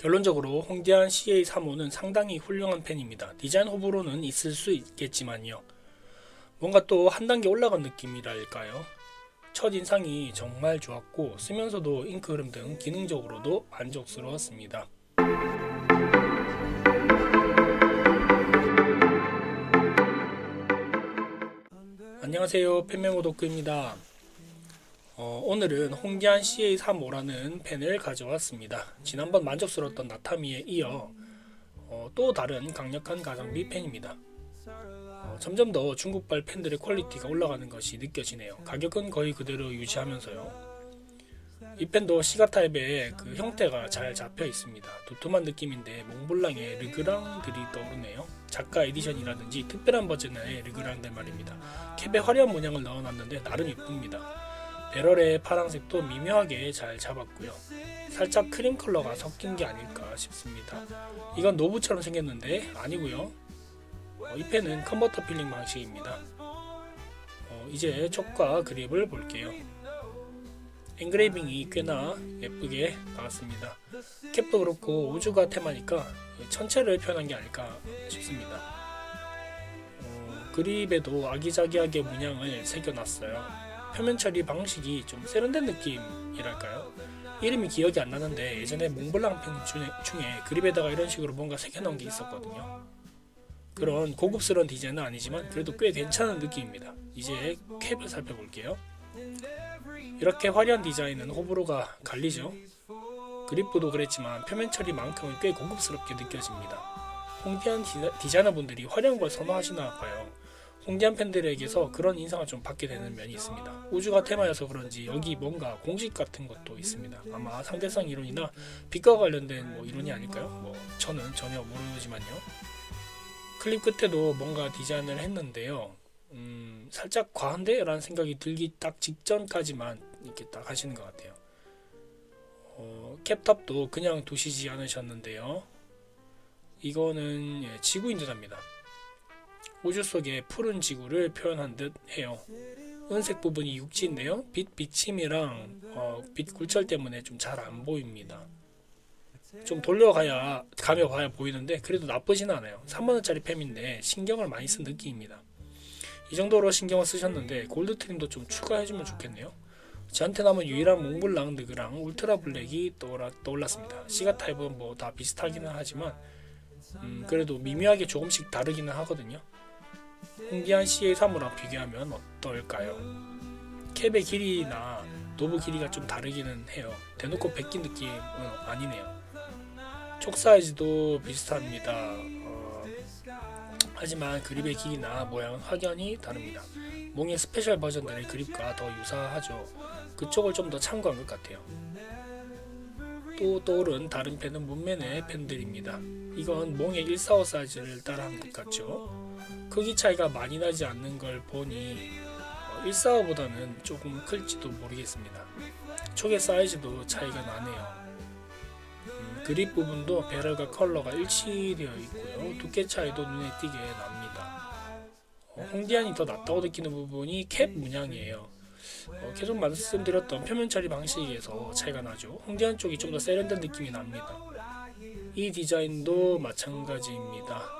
결론적으로 홍대한 CA35는 상당히 훌륭한 펜입니다. 디자인 호불호는 있을 수 있겠지만요. 뭔가 또 한 단계 올라간 느낌이랄까요. 첫 인상이 정말 좋았고 쓰면서도 잉크 흐름 등 기능적으로도 만족스러웠습니다. 안녕하세요 펜메모 도크입니다. 어, 오늘은 홍기한 CA35라는 펜을 가져왔습니다. 지난번 만족스러웠던 나타미에 이어 어, 또 다른 강력한 가성비 펜입니다. 어, 점점 더 중국발 펜들의 퀄리티가 올라가는 것이 느껴지네요. 가격은 거의 그대로 유지하면서요. 이 펜도 시가 타입의 그 형태가 잘 잡혀 있습니다. 두툼한 느낌인데 몽블랑의 르그랑들이 떠오르네요. 작가 에디션이라든지 특별한 버전의 르그랑들 말입니다. 캡에 화려한 문양을 넣어놨는데 나름 이쁩니다. 배럴의 파란색도 미묘하게 잘 잡았고요. 살짝 크림 컬러가 섞인 게 아닐까 싶습니다. 이건 노브처럼 생겼는데 아니고요. 어, 이 펜은 컨버터 필링 방식입니다. 어, 이제 촉과 그립을 볼게요. 엔그레이빙이 꽤나 예쁘게 나왔습니다. 캡도 그렇고 우주가 테마니까 천체를 표현한 게 아닐까 싶습니다. 어, 그립에도 아기자기하게 문양을 새겨놨어요. 표면 처리 방식이 좀 세련된 느낌이랄까요? 이름이 기억이 안 나는데 예전에 몽블랑 펜 중에, 그립에다가 이런 식으로 뭔가 새겨놓은 게 있었거든요. 그런 고급스러운 디자인은 아니지만 그래도 꽤 괜찮은 느낌입니다. 이제 캡을 살펴볼게요. 이렇게 화려한 디자인은 호불호가 갈리죠. 그립부도 그랬지만 표면 처리만큼은 꽤 고급스럽게 느껴집니다. 디자- 디자이너분들이 화려한 걸 선호하시나 봐요. 홍디안 팬들에게서 그런 인상을 좀 받게 되는 면이 있습니다. 우주가 테마여서 그런지 여기 뭔가 공식 같은 것도 있습니다. 아마 상대성 이론이나 빛과 관련된 뭐 이론이 아닐까요? 뭐 저는 전혀 모르지만요. 클립 끝에도 뭔가 디자인을 했는데요. 음, 살짝 과한데? 라는 생각이 들기 딱 직전까지만 이렇게 딱 하시는 것 같아요. 어, 캡탑도 그냥 두시지 않으셨는데요. 이거는 예, 지구인 듯합니다. 우주 속의 푸른 지구를 표현한 듯 해요. 은색 부분이 육지인데요. 빛 비침이랑 어, 빛 굴절 때문에 좀 잘 안 보입니다. 좀 돌려가야 가며 봐야 보이는데 그래도 나쁘진 않아요. 3만원짜리 팸인데 신경을 많이 쓴 느낌입니다. 이 정도로 신경을 쓰셨는데 골드 트림도 좀 추가해주면 좋겠네요. 저한테 남은 유일한 몽블랑 느그랑 울트라 블랙이 떠올라, 떠올랐습니다. 시가 타입은 뭐 다 비슷하기는 하지만 음, 그래도 미묘하게 조금씩 다르기는 하거든요. 홍기한 CA3이랑 비교하면 어떨까요? 캡의 길이나 노브 길이가 좀 다르기는 해요. 대놓고 베낀 느낌은 아니네요. 촉 사이즈도 비슷합니다. 어, 하지만 그립의 길이나 모양은 확연히 다릅니다. 몽의 스페셜 버전들의 그립과 더 유사하죠. 그쪽을 좀 더 참고한 것 같아요. 또 떠오른 다른 펜은 문맨의 펜들입니다. 이건 몽의 145 사이즈를 따라한 것 같죠. 크기 차이가 많이 나지 않는 걸 보니 145보다는 조금 클지도 모르겠습니다. 촉의 사이즈도 차이가 나네요. 음, 그립 부분도 배럴과 컬러가 일치되어 있고요. 두께 차이도 눈에 띄게 납니다. 어, 홍디안이 더 낫다고 느끼는 부분이 캡 문양이에요. 어, 계속 말씀드렸던 표면 처리 방식에서 차이가 나죠. 홍디안 쪽이 좀 더 세련된 느낌이 납니다. 이 디자인도 마찬가지입니다.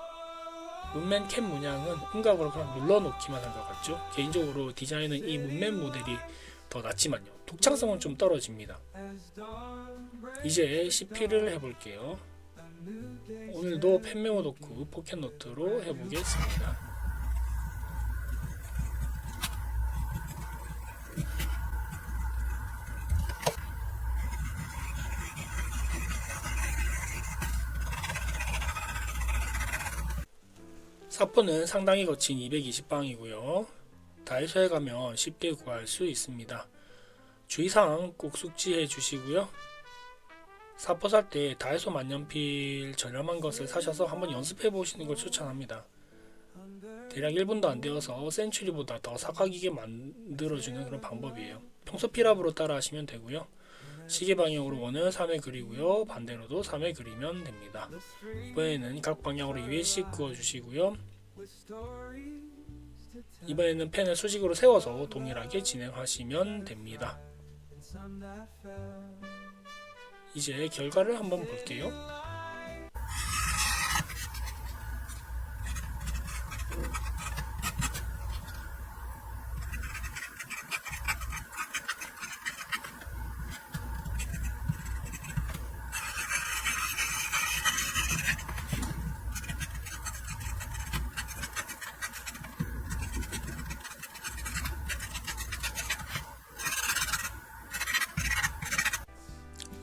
문맨 캡 문양은 음각으로 그냥 눌러놓기만 한 것 같죠. 개인적으로 디자인은 이 문맨 모델이 더 낫지만요. 독창성은 좀 떨어집니다. 이제 CP를 해볼게요. 오늘도 펜메모 도크 포켓노트로 해보겠습니다. 사포는 상당히 거친 220방이고요. 다이소에 가면 쉽게 구할 수 있습니다. 주의사항 꼭 숙지해 주시고요. 사포 살 때 다이소 만년필 저렴한 것을 사셔서 한번 연습해 보시는 걸 추천합니다. 대략 1분도 안 되어서 센츄리보다 더 사각이게 만들어주는 그런 방법이에요. 평소 필압으로 따라 하시면 되고요. 시계 방향으로 원을 3회 그리고요. 반대로도 3회 그리면 됩니다. 이번에는 각 방향으로 2회씩 그어주시고요. 이번에는 펜을 수직으로 세워서 동일하게 진행하시면 됩니다. 이제 결과를 한번 볼게요.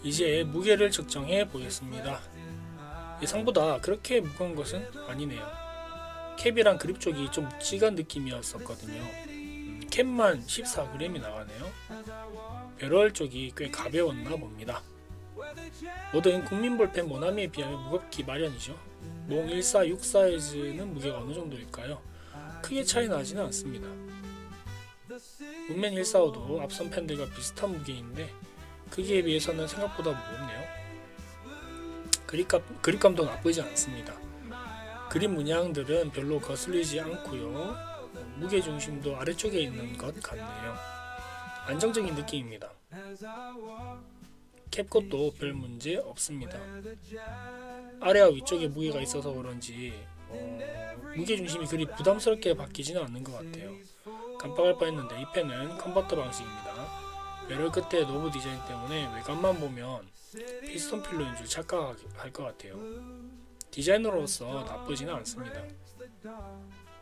이제 무게를 측정해 보겠습니다. 예상보다 그렇게 무거운 것은 아니네요. 캡이랑 그립 쪽이 좀 묵직한 느낌이었었거든요. 음, 캡만 14g이 나가네요. 배럴 쪽이 꽤 가벼웠나 봅니다. 모든 국민 볼펜 모나미에 비하면 무겁기 마련이죠. 몽 1464 사이즈는 무게가 어느 정도일까요? 크게 차이 나지는 않습니다. 문맨 145도 앞선 펜들과 비슷한 무게인데 크기에 비해서는 생각보다 무겁네요. 그립감, 그립감도 나쁘지 않습니다. 그립 문양들은 별로 거슬리지 않고요. 무게 중심도 아래쪽에 있는 것 같네요. 안정적인 느낌입니다. 캡컷도 별 문제 없습니다. 아래와 위쪽에 무게가 있어서 그런지 어, 무게 중심이 그리 부담스럽게 바뀌지는 않는 것 같아요. 깜빡할 뻔했는데 이 펜은 컨버터 방식입니다. 배럴 끝에 노브 디자인 때문에 외관만 보면 피스톤 필러인 줄 착각할 것 같아요. 디자인으로서 나쁘지는 않습니다.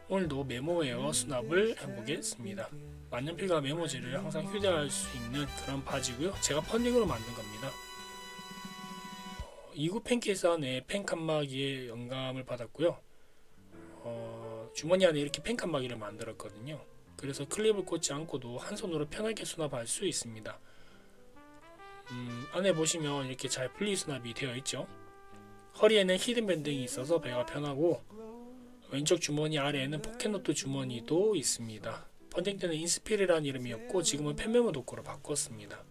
오늘도 메모웨어 수납을 해보겠습니다. 만년필과 메모지를 항상 휴대할 수 있는 그런 바지고요. 제가 펀딩으로 만든 겁니다. 어, 2구 펜 케이스 안에 펜 칸막이에 영감을 받았고요. 어, 주머니 안에 이렇게 펜 칸막이를 만들었거든요. 그래서 클립을 꽂지 않고도 한 손으로 편하게 수납할 수 있습니다. 음, 안에 보시면 이렇게 잘 분리 수납이 되어 있죠. 허리에는 히든 밴딩이 있어서 배가 편하고 왼쪽 주머니 아래에는 포켓노트 주머니도 있습니다. 펀딩 때는 인스피리라는 이름이었고 지금은 펜메모 도커로 바꿨습니다.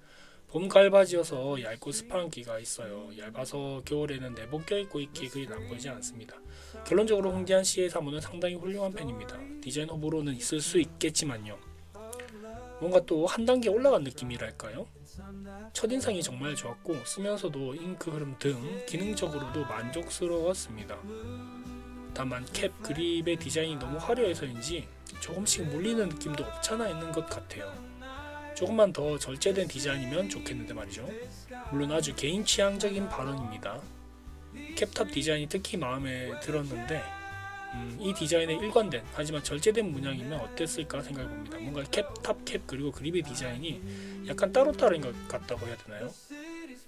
봄 가을 바지여서 얇고 습한 기가 있어요. 얇아서 겨울에는 내복 껴입고 입기 그리 나쁘지 않습니다. 결론적으로 홍대한 씨의 사무는 상당히 훌륭한 펜입니다. 디자인 호불호는 있을 수 있겠지만요. 뭔가 또 한 단계 올라간 느낌이랄까요? 첫인상이 정말 좋았고 쓰면서도 잉크 흐름 등 기능적으로도 만족스러웠습니다. 다만 캡 그립의 디자인이 너무 화려해서인지 조금씩 물리는 느낌도 없잖아 있는 것 같아요. 조금만 더 절제된 디자인이면 좋겠는데 말이죠. 물론 아주 개인 취향적인 발언입니다. 캡탑 디자인이 특히 마음에 들었는데 음, 이 디자인에 일관된 하지만 절제된 문양이면 어땠을까 생각해봅니다. 뭔가 캡 탑 캡 그리고 그립의 디자인이 약간 따로따로인 것 같다고 해야 되나요?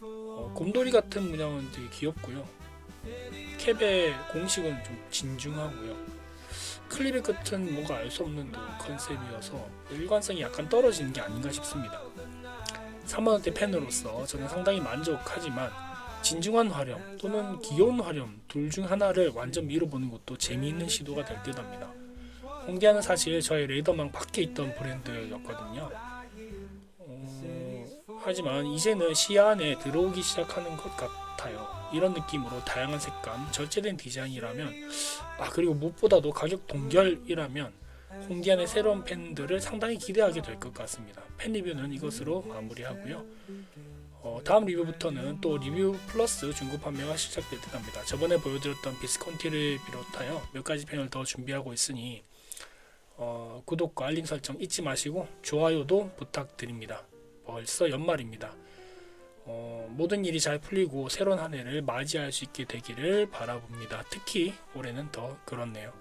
어, 곰돌이 같은 문양은 되게 귀엽고요. 캡의 공식은 좀 진중하고요. 클립의 끝은 뭔가 알 수 없는 또 컨셉이어서 일관성이 약간 떨어지는 게 아닌가 싶습니다. 3만원대 펜으로서 저는 상당히 만족하지만 진중한 활용 또는 귀여운 활용 둘중 하나를 완전 밀어보는 것도 재미있는 시도가 될 듯 합니다. 홍대하는 사실 저의 레이더망 밖에 있던 브랜드였거든요. 어, 하지만 이제는 시야 안에 들어오기 시작하는 것 같아요. 이런 느낌으로 다양한 색감, 절제된 디자인이라면 아 그리고 무엇보다도 가격 동결이라면 홍디안의 새로운 펜들을 상당히 기대하게 될 것 같습니다. 펜 리뷰는 이것으로 마무리하고요. 어, 다음 리뷰부터는 또 리뷰 플러스 중고 판매가 시작될 듯 합니다. 저번에 보여드렸던 비스콘티를 비롯하여 몇 가지 펜을 더 준비하고 있으니 어, 구독과 알림 설정 잊지 마시고 좋아요도 부탁드립니다. 벌써 연말입니다. 어, 모든 일이 잘 풀리고 새로운 한 해를 맞이할 수 있게 되기를 바라봅니다. 특히 올해는 더 그렇네요.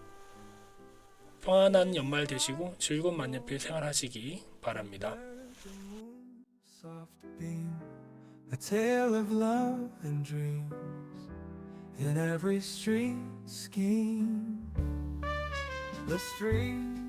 평안한 연말 되시고 즐거운 만년필 생활하시기 바랍니다. in every street scheme. The streets are